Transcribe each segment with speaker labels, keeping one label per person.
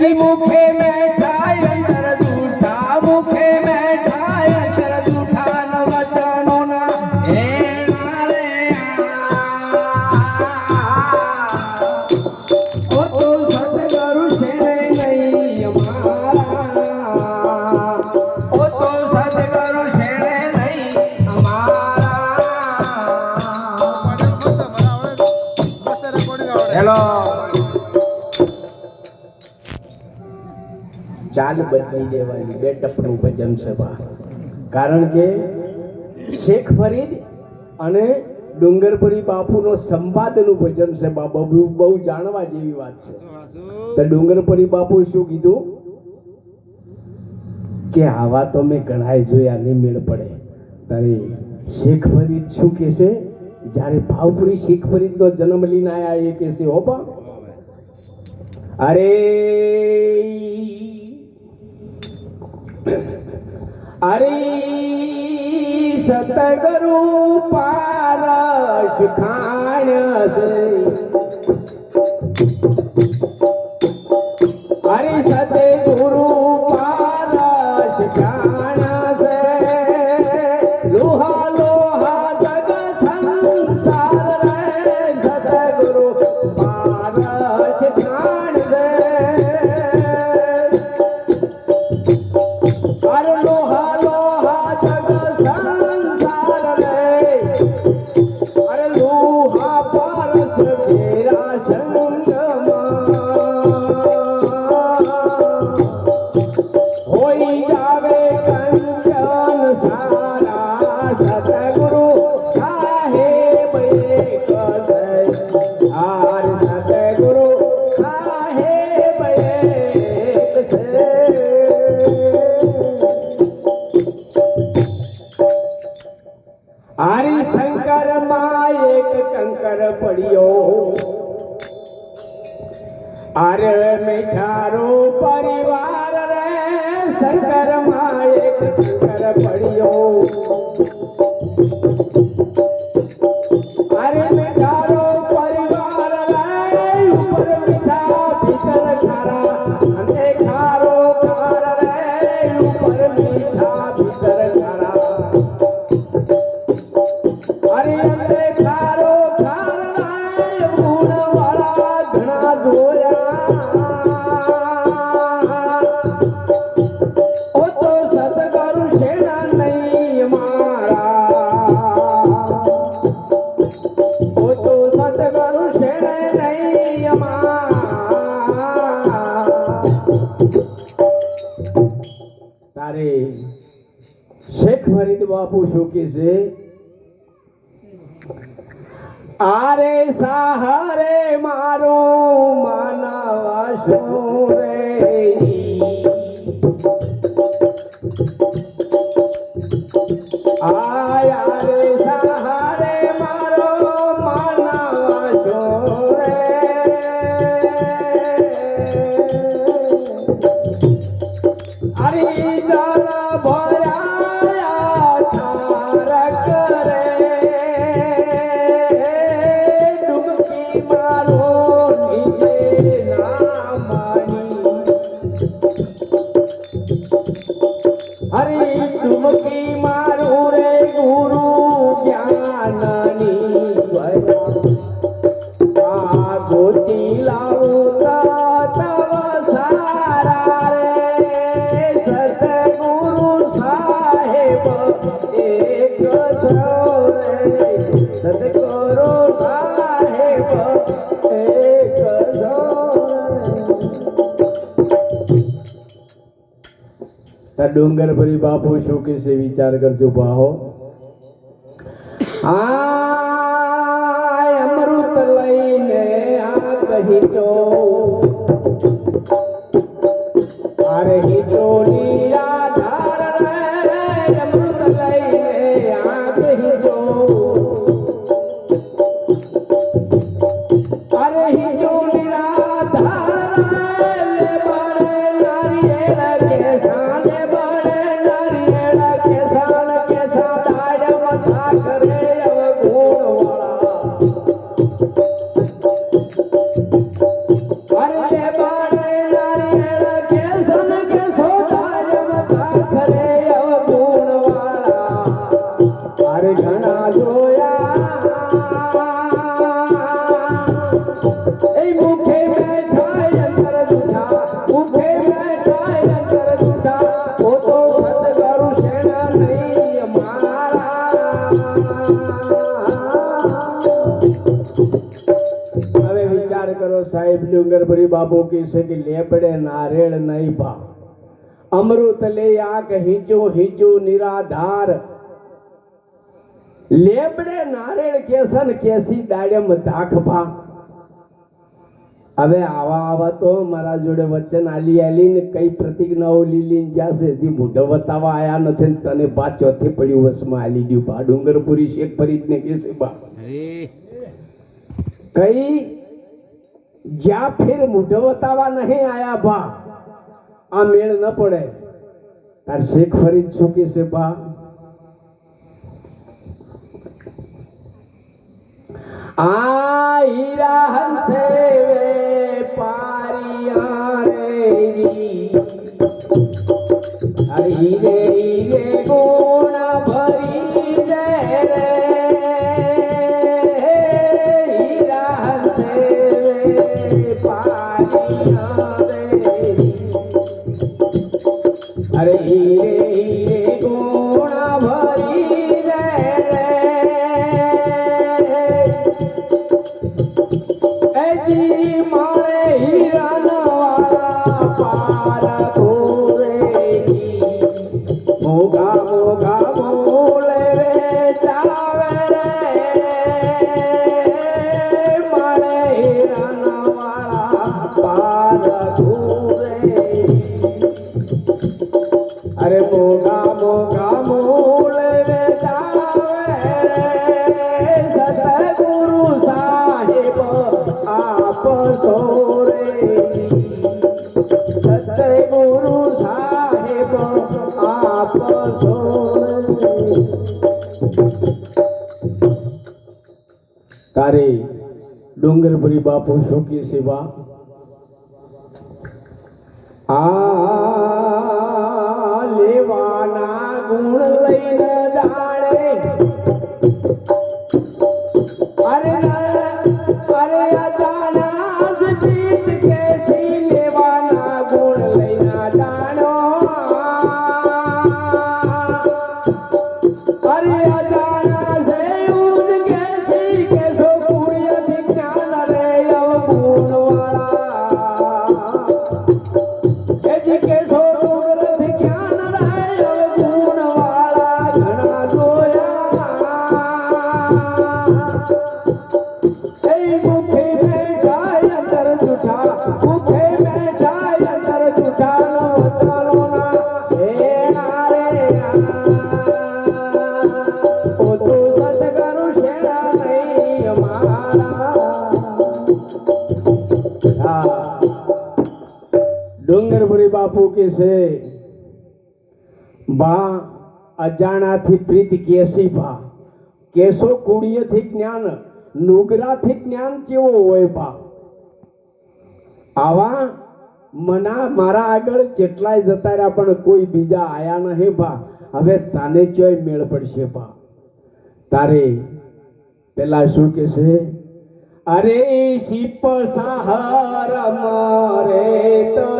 Speaker 1: એજી મુખે મેઠાઈ અંતર જૂઠા મુખે મેઠાઈ અંતર જૂઠા ન વચનો ના એણા રે ઓ તો સતગુરુ છે નહીં અમારા. ઓ તો સતગુરુ છે નહીં અમારા. હેલો. ચાલ બદલી દેવાની બે ટપનું ભજન સભા. કારણ કે શેખ ફરીદ અને ડુંગરપુરી બાપુનો સંવાદનું ભજન છે બા બહુ બહુ જાણવા જેવી વાત છે. તો ડુંગરપુરી બાપુ શું કીધું? કે આવા તો મેં ઘણાય જોયા નહીં મેળ પડે. તારે શેખ ફરીદ શું કે છે જ્યારે ભાવપુરી શેખ ફરીદનો જન્મ લઈને આવ્યા એ કે છે હો અરે અરે સતગુરુ પારસ ખાણ છે અરે સતગુરુ અરે મીઠારો પરિવાર રે શંકરમાં એક કંકર પડ્યો અરે બાપુ શું કે છે આરે સહારે મારો માનવાસો રે? ડુંગર ભરી બાપુ શું કે વિચાર કરજો બાહો આ વાળા અરે ઘણા જોયા એ મુખે બેઠા અંતર જૂઠા મુખે બેઠા અંતર જૂઠા ઓ તો સતગુરુ શેણા નહીં મારા હવે વિચાર કરો સાહેબ ડુંગરભરી બાબુ કહે છે કે લેબડે નારેળ નહીં ભા અમૃત લે આંખ હિંચું હિંચું નિરાધાર લેબડે નારેળ કેસન કેસી દાડેમ ધાખ ભા હવે આવા આવા તો મારા જોડે વચન આલી આલી ને કઈ પ્રતિજ્ઞાઓ લીલી જ્યાં છે મોઢો બતાવવા આયા નથી ને તને બા ચોથી પડ્યું વસમાં આલી ગયું બા ડુંગરપુરી શેખ ફરીદ ને કેસે બા કઈ જ્યાં ફેર મોઢો બતાવવા નહીં આયા બા આ મેળ ન પડે. તાર શેખ ફરીદ શું કેસે બા આ હીરા હંસે વે પારિયા રે. જી અરે હીરે ગુણ ભરી દે રે હીરા હંસે વે પારિયા રે અરે હીરે વાળા પાર ધોરેજી અરે મોગા મોગા મોલે રે ચાવે રે સતગુરુ સાહેબ આપ સોરે સતગુરુ સાહેબ આપ સોરે તારે Ah. બાપુ કે છે, બા, અજાણાથી પ્રીત કેસી ભા કેસો કુળિયથી જ્ઞાન, નુગરાથી જ્ઞાન કેવો હોય ભા આવા મના મારા આગળ જેટલાય જતા રહ્યા, પણ કોઈ બીજા આયા નહીં ભા હવે તાને ચોય મેળ પડશે ભા તારે પેલા શું કે છે અરે શિપ સહાર મારે તો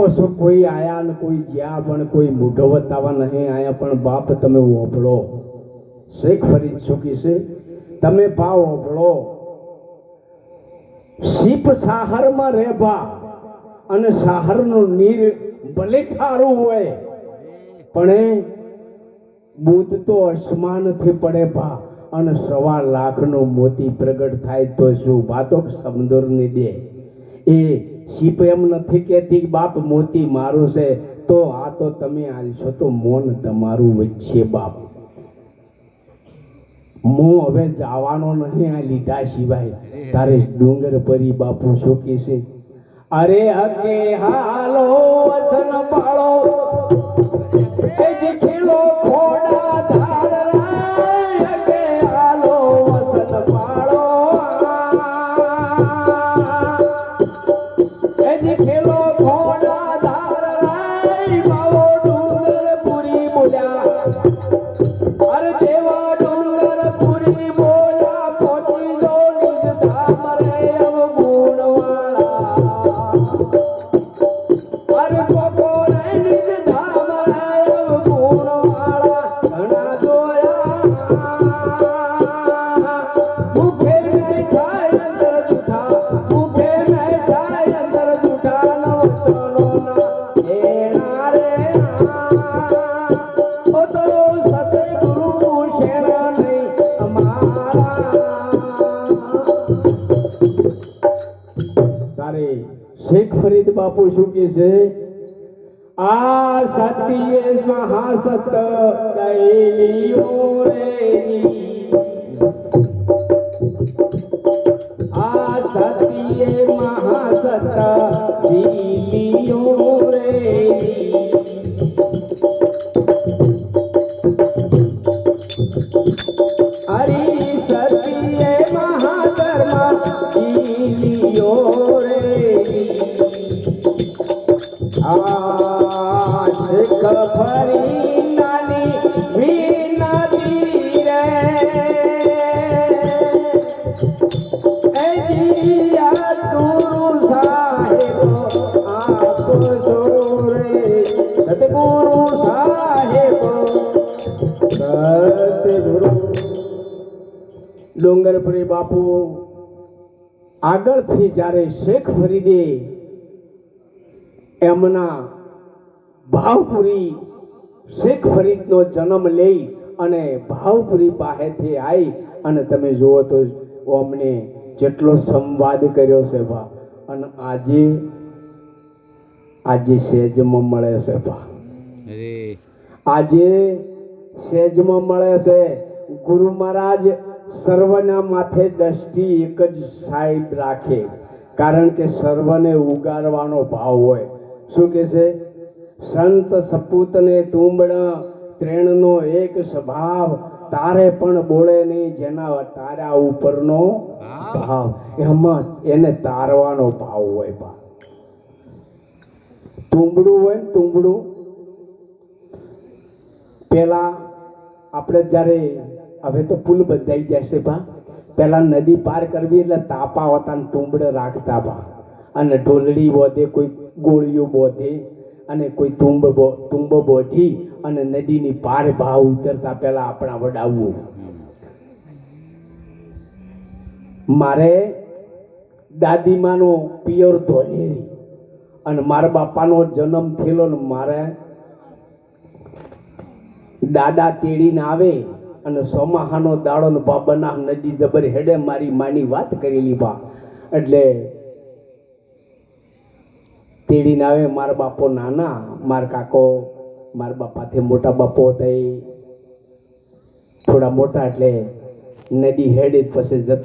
Speaker 1: કહો છો, કોઈ આયા ને કોઈ જ્યાં, પણ કોઈ મૂઢો વતાવા નહીં આયા પણ બાપ તમે ઓભળો શેખ ફરીદ સુખી છે, તમે ભાવ ઓભળો શીપ સાહરમાં રહેવા અને સાહરનું નીર ભલે ખારું હોય, પણ એ બુધ તો અસમાનથી પડે ભા અને સવા લાખનો મોતી પ્રગટ થાય તો શું? વાતો સમદુરની દે. એ શીપ એમ નથી કહેતી બાપ મોતી મારું છે. તો આ તો તમે આલશો તો મોન તમારું વચ્ચે બાપ. હું હવે જવાનો નહીં આ લીધા સિવાય. તારે ડુંગર પરી બાપુ શું છે. અરે હકે હાલો, વચન પાળો. ફરીદ બાપુ શું કે છે? આ સતીએ મહાસત કૈલીઓ રે આ સતીએ ડુંગરપુરી બાપુ આગળથી જ્યારે શેખ ફરીદે એમના ભાવપુરી શેખ ફરીદનો જન્મ લઈ અને ભાવપુરી પાસેથી આવી અને તમે જુઓ તો અમને જેટલો સંવાદ કર્યો છે ભા. અને આજે આજે સેજમાં મળે છે
Speaker 2: અરે
Speaker 1: આજે સેજમાં મળે છે. ગુરુ મહારાજ સર્વના માથે દ્રષ્ટિ એક જ સાહેબ રાખે. કારણ કે સર્વને ઉગારવાનો ભાવ હોય. શું કે છે? સંત સપૂતને તુંબડ ત્રેણનો એક સ્વભાવ તારે પણ બોલે નહીં જેના તારા ઉપરનો ભાવ. એમાં એને તારવાનો ભાવ હોય બા. તુંબડું હોય ને તુંબડું. પેલા આપણે જ્યારે, હવે તો પુલ બંધાઈ જશે ભા. પહેલાં નદી પાર કરવી એટલે તાપા હોતા ને તુંબડે રાખતા ભા. અને ઢોલડી બોધે, કોઈ ગોળીઓ બોધે, અને કોઈ તુંબ તુંબ બોધી અને નદીની પાર ભાવ ઉતરતા પહેલાં આપણા વડાવવું મારે દાદીમાનો પિયર ધોનેરી અને મારા બાપાનો જન્મ થયેલો ને મારે દાદા તેડીને આવે અને સોમાહાનો દાડો ને બાબાના નદી જબર હેડે મારી માની વાત કરેલી બા એટલે તેડીને આવે મારા બાપો નાના, મારા કાકો, મારા બાપાથી મોટા બાપો હતા એ થોડા મોટા એટલે નદી હેડે પછી જતા